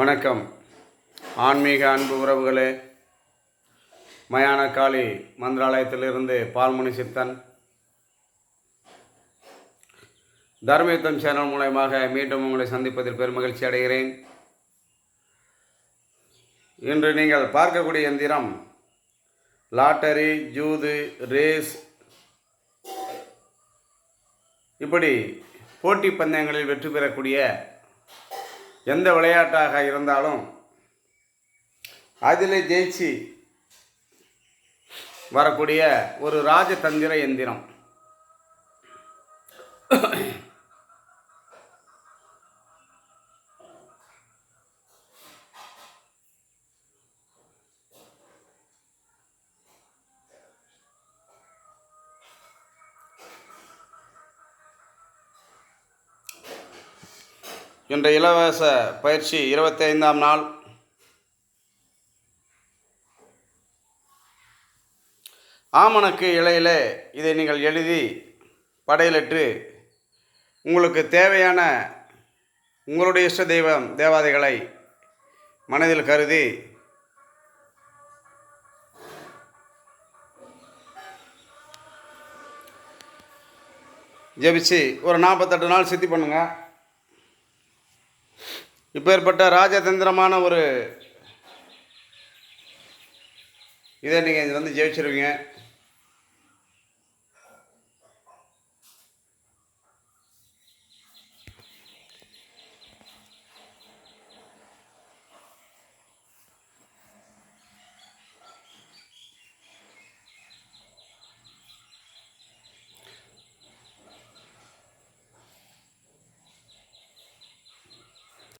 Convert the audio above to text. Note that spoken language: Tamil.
வணக்கம். ஆன்மீக அன்பு உறவுகளே மயான காளி மந்திராலயத்திலிருந்து பால்முனி சித்தன் தர்மயுத்தம் சேனல் மூலயமாக மீண்டும் உங்களை சந்திப்பதில் பெருமகிழ்ச்சி அடைகிறேன். இன்று நீங்கள் பார்க்கக்கூடிய எந்திரம் லாட்டரி ஜூது ரேஸ் இப்படி போட்டி பந்தயங்களில் வெற்றி பெறக்கூடிய எந்த விளையாட்டாக இருந்தாலும் அதில் ஜெயிச்சு வரக்கூடிய ஒரு ராஜதந்திர எந்திரம். என்ற இலவச பயிற்சி இருபத்தி ஐந்தாம் நாள். ஆமணக்கு இலையில் இதை நீங்கள் எழுதி படையலிட்டு உங்களுக்கு தேவையான உங்களுடைய இஷ்ட தெய்வம் தேவாதைகளை மனதில் கருதி ஜெபிச்சு ஒரு நாற்பத்தெட்டு நாள் சித்தி பண்ணுங்கள் இப்பேற்பட்ட ராஜதந்திரமான ஒரு இதை நீங்கள் வந்து ஜெயிச்சிருவீங்க.